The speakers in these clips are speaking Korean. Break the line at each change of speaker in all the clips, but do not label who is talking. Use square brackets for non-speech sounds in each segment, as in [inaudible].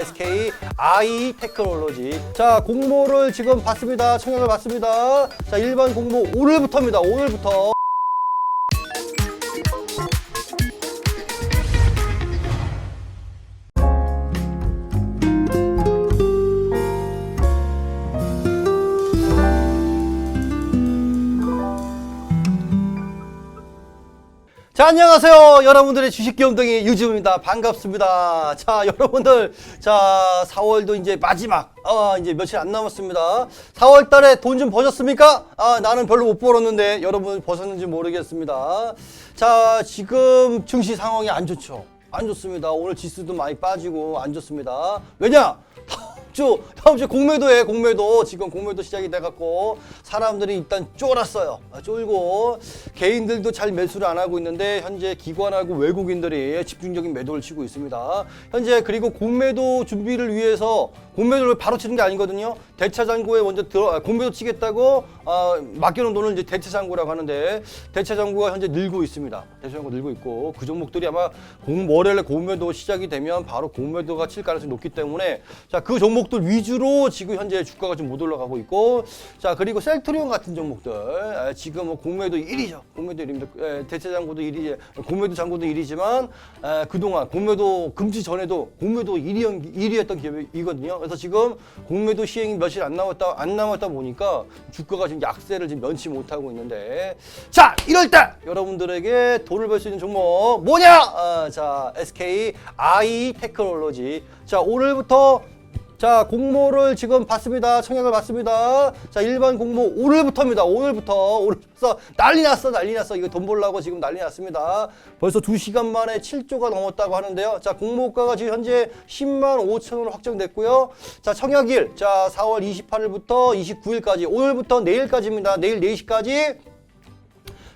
SK I 테크놀로지. 자, 공모를 지금 받습니다. 청약을 받습니다. 자, 일반 공모 오늘부터입니다. 오늘부터. 자, 안녕하세요. 여러분들의 주식 귀염둥이 유지입니다. 반갑습니다. 자, 여러분들. 자, 4월도 이제 마지막. 아, 이제 며칠 안 남았습니다. 4월 달에 돈 좀 버셨습니까? 아, 나는 별로 못 벌었는데 여러분 버셨는지 모르겠습니다. 자, 지금 증시 상황이 안 좋죠. 안 좋습니다. 오늘 지수도 많이 빠지고 안 좋습니다. 왜냐? 주 다음 주 공매도에 공매도 지금 공매도 시작이 돼갖고 사람들이 일단 쫄았어요. 아, 쫄고 개인들도 잘 매수를 안 하고 있는데 현재 기관하고 외국인들이 집중적인 매도를 치고 있습니다. 현재 그리고 공매도 준비를 위해서 공매도를 바로 치는 게 아니거든요. 대차 잔고에 먼저 들어 아, 공매도 치겠다고 아, 맡겨놓은 돈을 이제 대차 잔고라고 하는데 대차 잔고가 현재 늘고 있습니다. 대차 잔고 늘고 있고 그 종목들이 아마 공 월요일에 공매도 시작이 되면 바로 공매도가 칠 가능성이 높기 때문에 자그 종목 들 위주로 지금 현재 주가가 좀 못 올라가고 있고 자 그리고 셀트리온 같은 종목들 에, 지금 뭐 공매도 1위죠. 공매도 1위입니다. 대차 잔고도 1위, 공매도 잔고도 1위지만 그동안 공매도 금지 전에도 공매도 1위, 1위였던 기업이거든요. 그래서 지금 공매도 시행이 며칠 안 남았다 안 남았다 보니까 주가가 지금 약세를 지금 면치 못하고 있는데 자 이럴 때 여러분들에게 돈을 벌 수 있는 종목 뭐냐? 아, 자 SK I 테크놀로지 자 오늘부터 자 공모를 지금 받습니다. 청약을 받습니다. 자 일반 공모 오늘부터입니다. 오늘부터. 오늘부터 난리 났어 난리 났어. 이거 돈 벌라고 지금 난리 났습니다. 벌써 2시간 만에 7조가 넘었다고 하는데요. 자 공모가가 지금 현재 10만 5천 원 확정됐고요. 자 청약일. 자 4월 28일부터 29일까지. 오늘부터 내일까지입니다. 내일 4시까지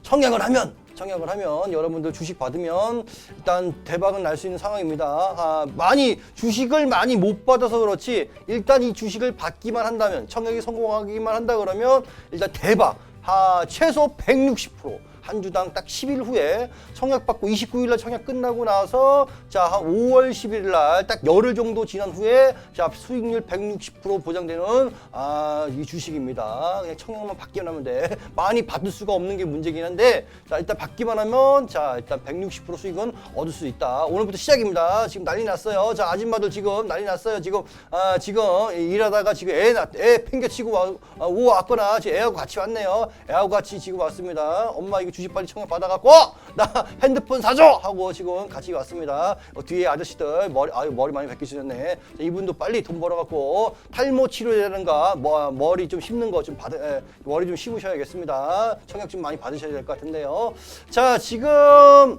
청약을 하면 청약을 하면 여러분들 주식 받으면 일단 대박은 날 수 있는 상황입니다. 아, 많이 주식을 많이 못 받아서 그렇지 일단 이 주식을 받기만 한다면 청약이 성공하기만 한다 그러면 일단 대박. 아, 최소 160%. 한 주당 딱 10일 후에 청약 받고 29일 날 청약 끝나고 나서 자, 한 5월 11일 날 딱 열흘 정도 지난 후에 자, 수익률 160% 보장되는 아, 이 주식입니다. 그냥 청약만 받기만 하면 돼. [laughs] 많이 받을 수가 없는 게 문제긴 한데 자, 일단 받기만 하면 자, 일단 160% 수익은 얻을 수 있다. 오늘부터 시작입니다. 지금 난리 났어요. 자, 아줌마들 지금 난리 났어요. 지금 아, 지금 일하다가 지금 애, 낳- 애 팽개치고 와, 아, 오 왔거나 지금 애하고 같이 왔네요. 애하고 같이 지금 왔습니다. 엄마 이거 주식 빨리 청약 받아갖고 나 핸드폰 사줘 하고 지금 같이 왔습니다. 어, 뒤에 아저씨들 머리 아유 머리 많이 벗기시셨네. 자, 이분도 빨리 돈 벌어갖고 탈모 치료라든가 뭐, 머리 좀 심는 거 좀 받아 에, 머리 좀 심으셔야겠습니다. 청약 좀 많이 받으셔야 될 것 같은데요. 자 지금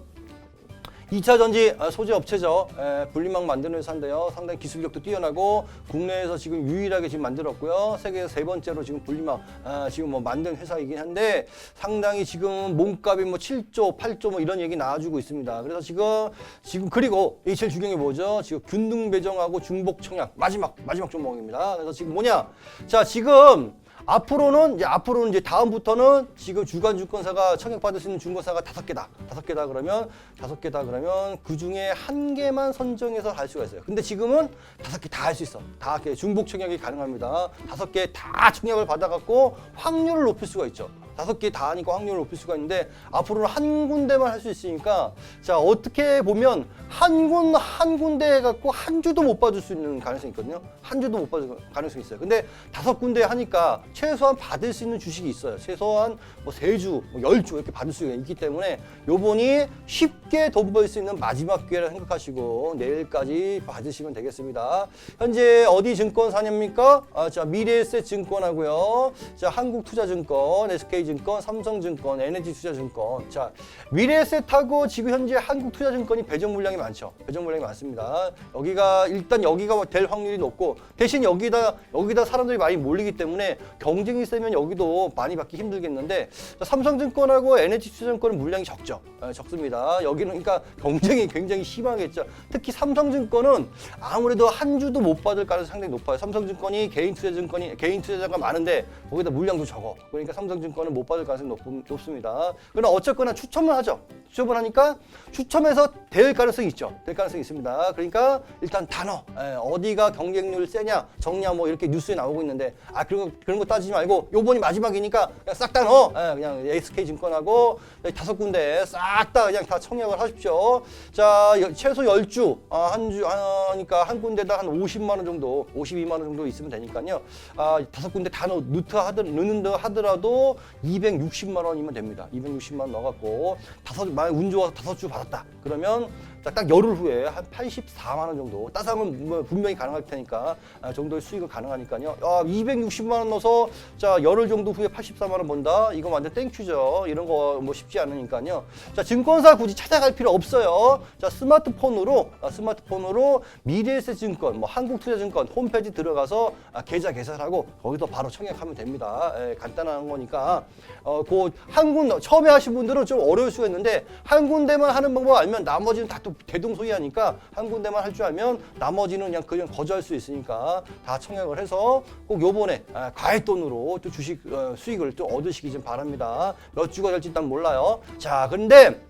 2차 전지 아, 소재 업체죠. 에, 분리막 만드는 회사인데요. 상당히 기술력도 뛰어나고 국내에서 지금 유일하게 지금 만들었고요. 세계에서 세 번째로 지금 분리막 아, 지금 뭐 만든 회사이긴 한데 상당히 지금 몸값이 뭐 7조, 8조 뭐 이런 얘기 나와주고 있습니다. 그래서 지금 지금 그리고 이 제일 중요한 게 뭐죠? 지금 균등 배정하고 중복 청약 마지막 마지막 종목입니다. 그래서 지금 뭐냐? 자 지금 앞으로는 이제 앞으로는 이제 다음부터는 지금 주간 증권사가 청약받을 수 있는 중고사가 다섯 개다. 다섯 개다 그러면 다섯 개다 그러면 그 중에 한 개만 선정해서 할 수가 있어요. 근데 지금은 다섯 개 다 할 수 있어. 다 이렇게 중복 청약이 가능합니다. 다섯 개 다 청약을 받아갖고 확률을 높일 수가 있죠. 다섯 개 다 하니까 확률을 높일 수가 있는데 앞으로는 한 군데만 할 수 있으니까 자 어떻게 보면 한 군 한 군데 해갖고 한 주도 못 받을 수 있는 가능성이 있거든요. 한 주도 못 받을 가능성이 있어요. 근데 다섯 군데 하니까 최소한 받을 수 있는 주식이 있어요. 최소한 뭐 세 주, 뭐열주 이렇게 받을 수가 있기 때문에 요번이 쉽게 돈 벌 수 있는 마지막 기회라 생각하시고 내일까지 받으시면 되겠습니다. 현재 어디 증권사입니까? 아, 자 미래에셋 증권하고요. 자 한국투자증권, SK 증권, 삼성증권, NH투자증권. 자 미래에셋하고 지금 현재 한국투자증권이 배정 물량이 많죠. 배정 물량이 많습니다. 여기가 일단 여기가 될 확률이 높고 대신 여기다 여기다 사람들이 많이 몰리기 때문에 경쟁이 세면 여기도 많이 받기 힘들겠는데 자, 삼성증권하고 NH투자증권은 물량이 적죠. 아, 적습니다. 여기는 그러니까 경쟁이 굉장히 심하겠죠. 특히 삼성증권은 아무래도 한 주도 못 받을 가능성이 상당히 높아요. 삼성증권이 개인 투자증권이 개인 투자자가 많은데 거기다 물량도 적어. 그러니까 삼성증권은 못못 받을 가능성이 높, 높습니다. 그러나 어쨌거나 추첨을 하죠. 추첨을 하니까 추첨해서 될 가능성이 있죠. 될 가능성이 있습니다. 그러니까 일단 단어 예, 어디가 경쟁률 세냐 적냐 뭐 이렇게 뉴스에 나오고 있는데 아 그런 거, 그런 거 따지지 말고 요번이 마지막이니까 그냥 싹 다 넣어. 예, 그냥 SK 증권하고 여기 다섯 군데 싹 다 그냥 다 청약을 하십시오. 자 여- 최소 열주 아, 한주 하니까 한 군데다 한 50만 원 정도 52만 원 정도 있으면 되니까요. 아 다섯 군데 다 넣, 넣다 하더, 넣는다 하더라도 260만 원이면 됩니다. 260만 원 넣어갖고 다섯 만약 운 좋아서 다섯 주 받았다. 그러면 자, 딱 열흘 후에 한 84만 원 정도 따상은 뭐 분명히 가능할 테니까 아, 정도의 수익은 가능하니까요. 아, 260만 원 넣어서 자 열흘 정도 후에 84만 원 번다. 이거 완전 땡큐죠. 이런 거 뭐 쉽지 않으니까요. 자 증권사 굳이 찾아갈 필요 없어요. 자 스마트폰으로 아, 스마트폰으로 미래에셋증권, 뭐 한국투자증권 홈페이지 들어가서 아, 계좌 개설하고 거기서 바로 청약하면 됩니다. 예, 간단한 거니까 어, 그 한 군데 처음에 하신 분들은 좀 어려울 수가 있는데 한 군데만 하는 방법 알면 나머지는 다또 대동소이하니까 한 군데만 할 줄 알면 나머지는 그냥 그냥 거저할 수 있으니까 다 청약을 해서 꼭 요번에 아, 과외돈으로 또 주식 어, 수익을 또 얻으시기 좀 바랍니다. 몇 주가 될지 일단 몰라요. 자, 근데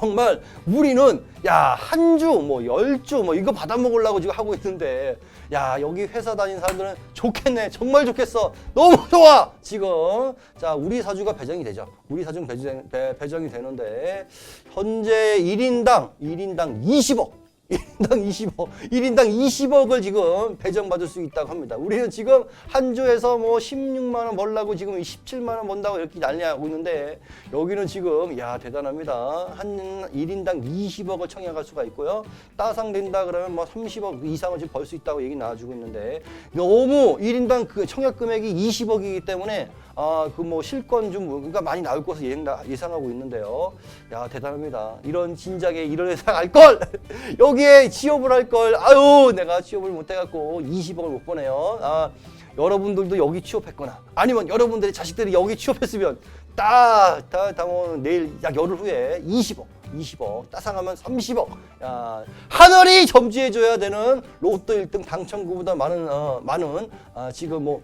정말 우리는 야 한 주 뭐 열 주 뭐 이거 받아 먹으려고 지금 하고 있는데 야 여기 회사 다니는 사람들은 좋겠네. 정말 좋겠어. 너무 좋아. 지금. 자 우리 사주가 배정이 되죠. 우리 사주 배정, 배, 배정이 되는데 현재 1인당 1인당 20억 1인당 20억, 1인당 20억을 지금 배정받을 수 있다고 합니다. 우리는 지금 한 주에서 뭐 16만 원 벌라고 지금 17만 원 번다고 이렇게 난리하고 있는데 여기는 지금 야 대단합니다. 한 1인당 20억을 청약할 수가 있고요. 따상된다 그러면 뭐 30억 이상을 지금 벌 수 있다고 얘기 나와주고 있는데 너무 1인당 그 청약 금액이 20억이기 때문에 아, 그 뭐 실권 좀 그러니까 많이 나올 것을 예상, 예상 하고 있는데요. 야, 대단합니다. 이런 진작에 이런 회사 갈 걸! [laughs] 여기에 취업을 할 걸! 아유, 내가 취업을 못 해갖고 20억을 못 보내요. 아, 여러분들도 여기 취업했거나 아니면 여러분들의 자식들이 여기 취업했으면 딱, 딱, 딱, 뭐 내일 약 열흘 후에 20억. 20억 따상하면 30억 야, 하늘이 점지해줘야 되는 로또 1등 당첨금보다 많은 어, 많은 아, 지금 뭐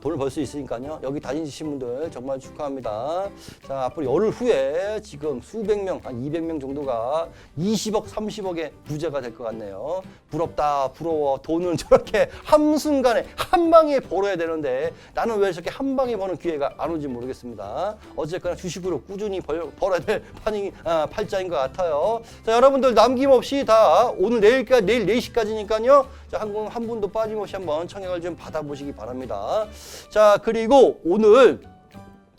돈을 벌 수 있으니까요. 여기 다니신 분들 정말 축하합니다. 자, 앞으로 열흘 후에 지금 수백 명, 한 200명 정도가 20억, 30억의 부자가 될 것 같네요. 부럽다, 부러워. 돈은 [laughs] 저렇게 한순간에 한 방에 벌어야 되는데 나는 왜 저렇게 한 방에 버는 기회가 안 오는지 모르겠습니다. 어쨌거나 주식으로 꾸준히 벌, 벌어야 될 [laughs] 판이, 아, 팔자인 것 같아요. 자, 여러분들 남김없이 다 오늘 내일까지, 내일 4시까지니까요. 자, 한, 분, 한 분도 빠짐없이 한번 청약을 좀 받아보시기 바랍니다. 자, 그리고 오늘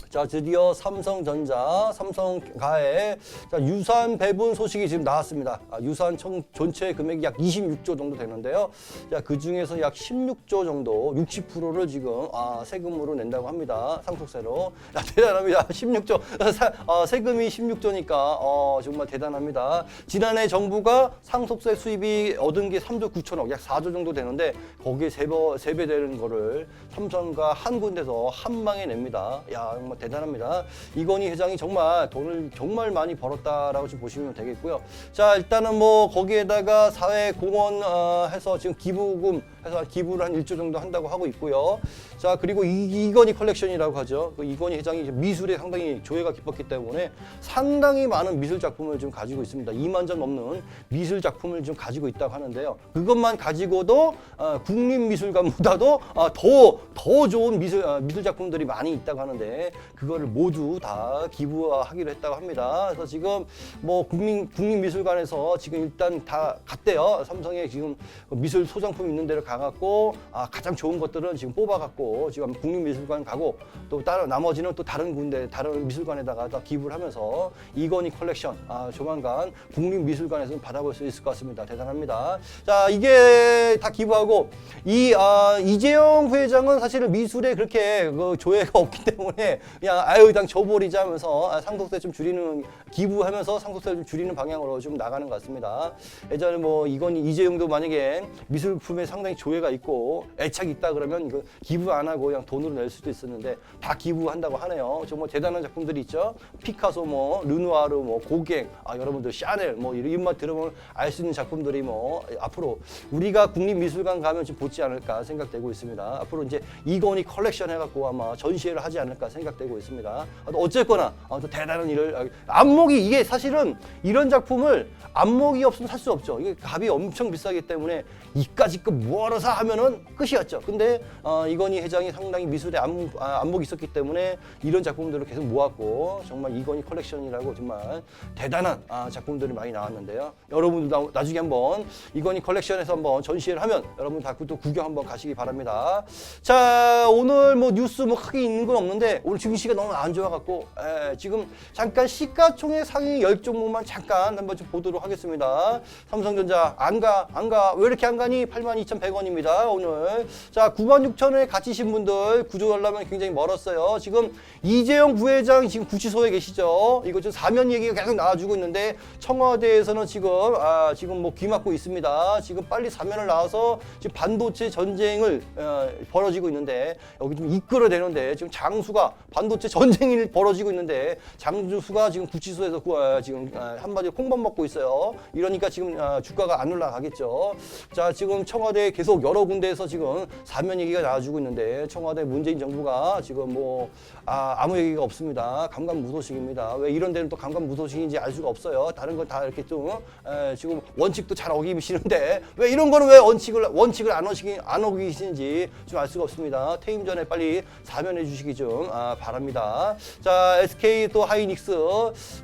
자, 드디어 삼성전자, 삼성가에 자, 유산 배분 소식이 지금 나왔습니다. 아, 유산 총 전체 금액이 약 26조 정도 되는데요. 자, 그 중에서 약 16조 정도, 60%를 지금 아, 세금으로 낸다고 합니다. 상속세로. 야, [laughs] 대단합니다. 16조. 사, 어, 세금이 16조니까 어, 정말 대단합니다. 지난해 정부가 상속세 수입이 얻은 게 3조 9천억, 약 4조 정도 되는데 거기에 세배 되는 거를 삼성과 한 군데서 한 방에 냅니다. 야, 정말 대단합니다. 이건희 회장이 정말 돈을 정말 많이 벌었다라고 좀 보시면 되겠고요. 자, 일단은 뭐 거기에다가 사회 공헌 어, 해서 지금 기부금 해서 기부를 한 1조 정도 한다고 하고 있고요. 자, 그리고 이, 이건희 컬렉션이라고 하죠. 그 이건희 회장이 미술에 상당히 조예가 깊었기 때문에 상당히 많은 미술 작품을 좀 가지고 있습니다. 2만 점 넘는 미술 작품을 좀 가지고 있다고 하는데요. 그것만 가지고도 어, 국립미술관보다도 어, 더, 더 좋은 미술, 어, 미술 작품들이 많이 있다고 하는데 그거를 모두 다 기부하기로 했다고 합니다. 그래서 지금 뭐 국민, 국립미술관에서 지금 일단 다 갔대요. 삼성에 지금 미술 소장품 있는 데를 가 갖고 아, 가장 좋은 것들은 지금 뽑아갖고 지금 국립미술관 가고 또 다른 나머지는 또 다른 군데 다른 미술관에다가 다 기부를 하면서 이건희 컬렉션 아, 조만간 국립미술관에서 받아볼 수 있을 것 같습니다. 대단합니다. 자 이게 다 기부하고 이 아, 이재용 부회장은 사실은 미술에 그렇게 그 조예가 [laughs] 없기 때문에 그냥 아유 그냥 줘버리자 하면서 아, 상속세 좀 줄이는 기부하면서 상속세를 좀 줄이는 방향으로 좀 나가는 것 같습니다. 예전에 뭐 이건희 이재용도 만약에 미술품에 상당히 조예가 있고 애착이 있다 그러면 이거 기부 안 하고 그냥 돈으로 낼 수도 있었는데 다 기부한다고 하네요. 정말 대단한 작품들이 있죠. 피카소, 뭐 르누아르, 뭐 고갱, 아 여러분들 샤넬, 뭐 이런 이름만 들으면 알 수 있는 작품들이 뭐 앞으로 우리가 국립미술관 가면 좀 보지 않을까 생각되고 있습니다. 앞으로 이제 이건희 컬렉션 해갖고 아마 전시회를 하지 않을까 생각되고 있습니다. 어쨌거나 어, 또 대단한 일을 안목이 이게 사실은 이런 작품을 안목이 없으면 살 수 없죠. 이게 값이 엄청 비싸기 때문에 이까지 거뭐 하러사 하면은 끝이었죠. 근데 어, 이건희 회장이 상당히 미술에 안, 아, 안목이 있었기 때문에 이런 작품들을 계속 모았고 정말 이건희 컬렉션이라고 정말 대단한 아, 작품들이 많이 나왔는데요. 여러분도 나, 나중에 한번 이건희 컬렉션에서 한번 전시회를 하면 여러분 다 또 구경 한번 가시기 바랍니다. 자 오늘 뭐 뉴스 뭐 크게 있는 건 없는데 오늘 증시가 너무 안 좋아갖고 에, 지금 잠깐 시가총액 상위 열 종목만 잠깐 한번 좀 보도록 하겠습니다. 삼성전자 안 가 안 가 왜 이렇게 안 가니 82,100원 입니다 오늘 자 96,000원에 갇히신 분들 구조 하려면 굉장히 멀었어요. 지금 이재용 부회장 지금 구치소에 계시죠. 이거 지금 사면 얘기가 계속 나와주고 있는데 청와대에서는 지금 아, 지금 뭐 귀막고 있습니다. 지금 빨리 사면을 나와서 지금 반도체 전쟁을 어, 벌어지고 있는데 여기 좀 이끌어내는데 지금 장수가 반도체 [laughs] 전쟁이 벌어지고 있는데 장수가 지금 구치소에서 구- 어, 지금 어, 한마디로 콩밥 먹고 있어요. 이러니까 지금 어, 주가가 안 올라가겠죠. 자 지금 청와대 계속 여러 군데에서 지금 사면 얘기가 나와주고 있는데 청와대 문재인 정부가 지금 뭐 아, 아무 얘기가 없습니다. 감감무소식입니다. 왜 이런 데는 또 감감무소식인지 알 수가 없어요. 다른 건다 이렇게 좀 에, 지금 원칙도 잘 어기시는데 왜 이런 거는 왜 원칙을 원칙을 안 어기시 안 어기시는지 좀 알 수가 없습니다. 퇴임 전에 빨리 사면해 주시기 좀 아, 바랍니다. 자 SK 또 하이닉스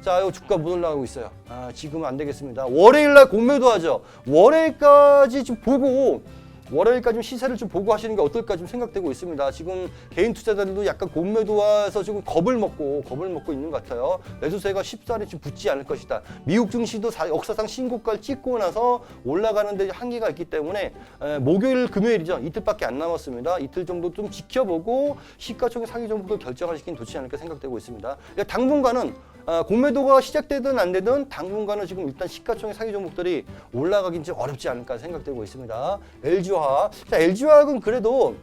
자 이거 주가 못 올라가고 있어요. 아, 지금은 안 되겠습니다. 월요일 날 공매도 하죠. 월요일까지 좀 보고 월요일까지 좀 시세를 좀 보고 하시는 게 어떨까 좀 생각되고 있습니다. 지금 개인 투자자들도 약간 공매도 와서 지금 겁을 먹고 겁을 먹고 있는 것 같아요. 매수세가 쉽사리 좀 붙지 않을 것이다. 미국 증시도 사- 역사상 신고가를 찍고 나서 올라가는데 한계가 있기 때문에 에, 목요일 금요일이죠. 이틀밖에 안 남았습니다. 이틀 정도 좀 지켜보고 시가총액 상위 정도를 결정하시긴 좋지 않을까 생각되고 있습니다. 그러니까 당분간은 어, 공매도가 시작되든 안 되든 당분간은 지금 일단 시가총액 상위 종목들이 올라가긴 좀 어렵지 않을까 생각되고 있습니다. LG화학. 자, LG화학은 그래도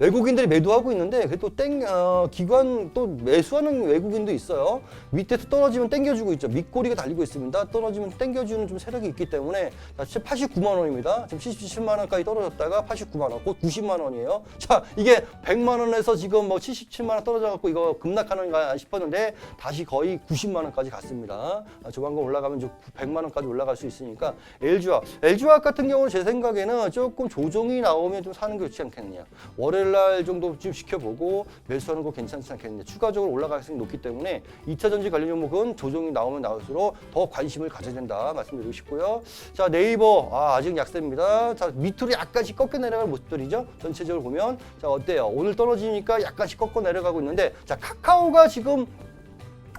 외국인들이 매도하고 있는데 그래도 땡 어, 기관 또 매수하는 외국인도 있어요. 밑에서 떨어지면 땡겨주고 있죠. 밑꼬리가 달리고 있습니다. 떨어지면 땡겨주는 좀 세력이 있기 때문에 자, 89만 원입니다. 지금 77만 원까지 떨어졌다가 89만 원, 곧 90만 원이에요. 자, 이게 100만 원에서 지금 뭐 77만 원 떨어져 갖고 이거 급락하는가 싶었는데 다시 거의 90만 원까지 갔습니다. 아, 조만간 올라가면 좀 100만 원까지 올라갈 수 있으니까 LG화학, LG화학 같은 경우는 제 생각에는 조금 조정이 나오면 좀 사는 게 좋지 않겠느냐. 월요일 날 정도 좀 지켜보고 매수하는 거 괜찮지 않겠느냐. 추가적으로 올라갈 가능성이 높기 때문에 2차 전지 관련 종목은 조정이 나오면 나올수록 더 관심을 가져야 된다 말씀드리고 싶고요. 자 네이버 아, 아직 약세입니다. 자 밑으로 약간씩 꺾여 내려가는 모습들이죠. 전체적으로 보면 자 어때요? 오늘 떨어지니까 약간씩 꺾어 내려가고 있는데 자 카카오가 지금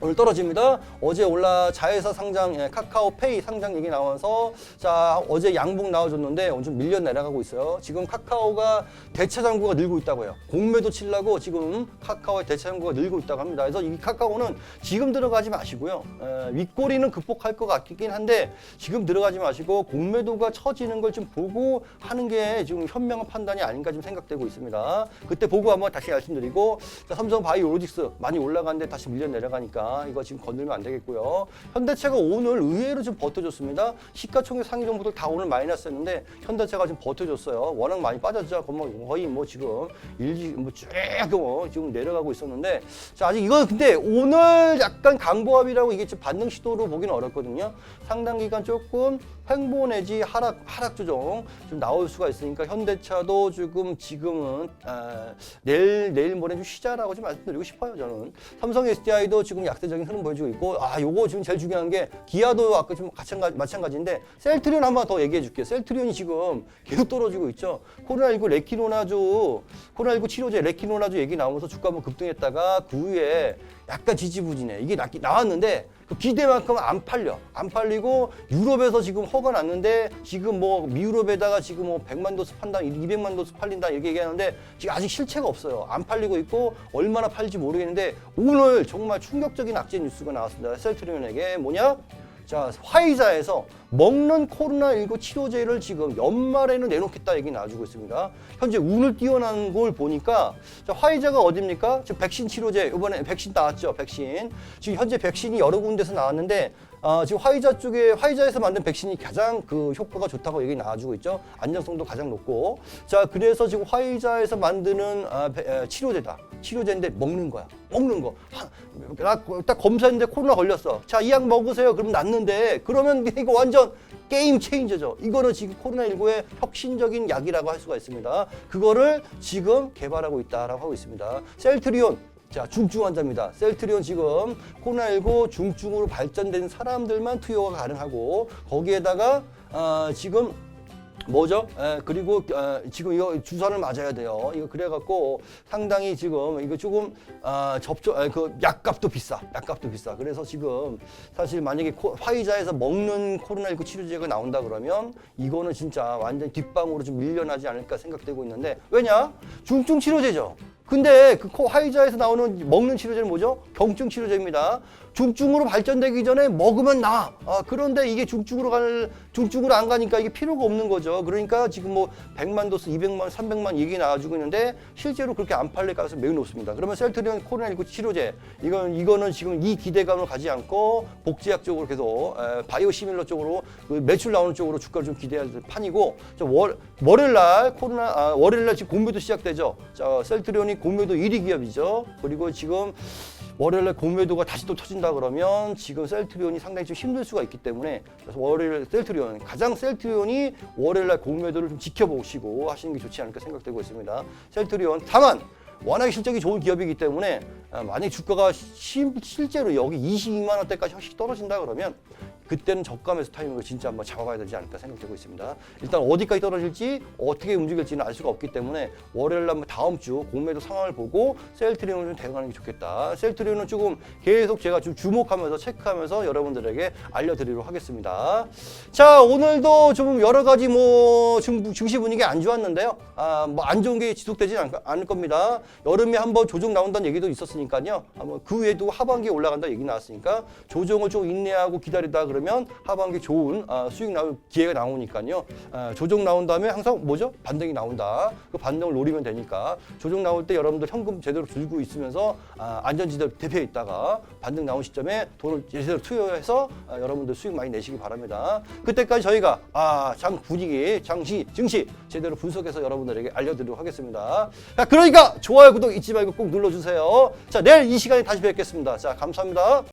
오늘 떨어집니다. 어제 올라 자회사 상장, 예, 카카오페이 상장 얘기 나와서 자 어제 양봉 나와줬는데 오늘 좀 밀려 내려가고 있어요. 지금 카카오가 대차 잔고가 늘고 있다고요. 공매도 치려고 지금 카카오의 대차 잔고가 늘고 있다고 합니다. 그래서 이 카카오는 지금 들어가지 마시고요. 에, 윗꼬리는 극복할 것 같긴 한데 지금 들어가지 마시고 공매도가 처지는 걸 좀 보고 하는 게 지금 현명한 판단이 아닌가 좀 생각되고 있습니다. 그때 보고 한번 다시 말씀드리고 자, 삼성 바이오로직스 많이 올라가는데 다시 밀려 내려가니까 이거 지금 건들면 안 되겠고요. 현대차가 오늘 의외로 좀 버텨줬습니다. 시가총액 상위 종목들 다 오늘 마이너스였는데 현대차가 좀 버텨줬어요. 워낙 많이 빠졌죠. 거의 뭐- 뭐 지금 일지 뭐쭉 뭐 지금 내려가고 있었는데 자 아직 이건 근데 오늘 약간 강보합이라고 이게 좀 반등 시도로 보기는 어렵거든요. 상당 기간 조금 횡보 내지 하락 하락 조정 좀 나올 수가 있으니까 현대차도 지금 지금은 아, 내일 내일 모레 좀 쉬자라고 좀 말씀드리고 싶어요 저는 삼성 SDI도 지금 약 세적인 흐름 보여주고 있고 아 요거 지금 제일 중요한 게 기아도 아까 좀 마찬가지, 마찬가지인데 셀트리온 한번 더 얘기해 줄게요. 셀트리온이 지금 계속 떨어지고 있죠. 코로나19 레키노나주 코로나19 치료제 레키노나주 얘기 나오면서 주가 한번 급등했다가 그 후에 약간 지지부진해. 이게 나, 나왔는데 그 기대만큼 안 팔려. 안 팔리고 유럽에서 지금 허가 났는데 지금 뭐 미유럽에다가 지금 뭐 100만 도스 판다, 200만 도스 팔린다 이렇게 얘기하는데 지금 아직 실체가 없어요. 안 팔리고 있고 얼마나 팔릴지 모르겠는데 오늘 정말 충격적인 악재 뉴스가 나왔습니다. 셀트리온에게 뭐냐? 자, 화이자에서 먹는 코로나19 치료제를 지금 연말에는 내놓겠다 얘기 나와주고 있습니다. 현재 운을 띄어난 걸 보니까 자, 화이자가 어딥니까? 지금 백신 치료제 이번에 백신 나왔죠, 백신. 지금 현재 백신이 여러 군데서 나왔는데 아, 지금 화이자 쪽에 화이자에서 만든 백신이 가장 그 효과가 좋다고 얘기 나와주고 있죠. 안정성도 가장 높고. 자, 그래서 지금 화이자에서 만드는 아, 배- 에, 치료제다. 치료제인데 먹는 거야. 먹는 거. 하, 나, 딱 검사했는데 코로나 걸렸어. 자, 이 약 먹으세요. 그럼 낫는데 그러면 이거 완전 게임 체인저죠. 이거는 지금 코로나19의 혁신적인 약이라고 할 수가 있습니다. 그거를 지금 개발하고 있다라고 하고 있습니다. 셀트리온 자, 중증 환자입니다. 셀트리온 지금 코로나19 중증으로 발전된 사람들만 투여가 가능하고 거기에다가 아, 지금 뭐죠? 에, 그리고 어, 지금 이거 주사를 맞아야 돼요. 이거 그래갖고 상당히 지금 이거 조금 아, 접촉 에, 그 약값도 비싸. 약값도 비싸. 그래서 지금 사실 만약에 코- 화이자에서 먹는 코로나19 치료제가 나온다 그러면 이거는 진짜 완전 뒷방으로 좀 밀려나지 않을까 생각되고 있는데 왜냐? 중증 치료제죠. 근데 그 코- 화이자에서 나오는 먹는 치료제는 뭐죠? 경증 치료제입니다. 중증으로 발전되기 전에 먹으면 나. 아, 그런데 이게 중증으로 갈 중증으로 안 가니까 이게 필요가 없는 거죠. 그러니까 지금 뭐 100만 도스, 200만, 300만 얘기 나와주고 있는데 실제로 그렇게 안 팔릴 가능성이 매우 높습니다. 그러면 셀트리온 코로나19 치료제 이건 이거는 지금 이 기대감을 가지 않고 복제약 쪽으로 계속 에, 바이오 시밀러 쪽으로 그 매출 나오는 쪽으로 주가를 좀 기대할 판이고 저 월, 월요일 날 코로나 아, 월요일 날 지금 공매도 시작되죠. 자, 셀트리온이 공매도 1위 기업이죠. 그리고 지금 월요일에 공매도가 다시 또 터진다 그러면 지금 셀트리온이 상당히 좀 힘들 수가 있기 때문에 그래서 월요일 셀트리온 가장 셀트리온이 월요일날 공매도를 좀 지켜보시고 하시는 게 좋지 않을까 생각되고 있습니다. 셀트리온 다만 워낙에 실적이 좋은 기업이기 때문에 아, 만약 주가가 시- 실제로 여기 22만 원대까지 확실히 떨어진다 그러면 그때는 저가에서 타이밍을 진짜 한번 잡아봐야 되지 않을까 생각되고 있습니다. 일단 어디까지 떨어질지 어떻게 움직일지는 알 수가 없기 때문에 월요일 날 다음 주 공매도 상황을 보고 셀트리온을 좀 대응하는 게 좋겠다. 셀트리온은 조금 계속 제가 좀 주목하면서 체크하면서 여러분들에게 알려드리도록 하겠습니다. 자 오늘도 좀 여러 가지 뭐 증, 증시 분위기 안 좋았는데요. 아, 뭐 안 좋은 게 지속되지 않, 않을 겁니다. 여름에 한번 조정 나온다는 얘기도 있었으니까요. 아, 뭐그 외에도 하반기에 올라간다 얘기 나왔으니까 조정을 좀 인내하고 기다리다 그러면 하반기 좋은 아, 수익 나올 기회가 나오니까요. 아, 조정 나온 다음에 항상 뭐죠? 반등이 나온다. 그 반등을 노리면 되니까 조정 나올 때 여러분들 현금 제대로 들고 있으면서 아, 안전지대 대표에 있다가 반등 나온 시점에 돈을 제대로 투여해서 아, 여러분들 수익 많이 내시기 바랍니다. 그때까지 저희가 아, 장 분위기, 장시, 증시 제대로 분석해서 여러분들에게 알려드리도록 하겠습니다. 자, 그러니까 좋아요, 구독 잊지 말고 꼭 눌러주세요. 자, 내일 이 시간에 다시 뵙겠습니다. 자, 감사합니다.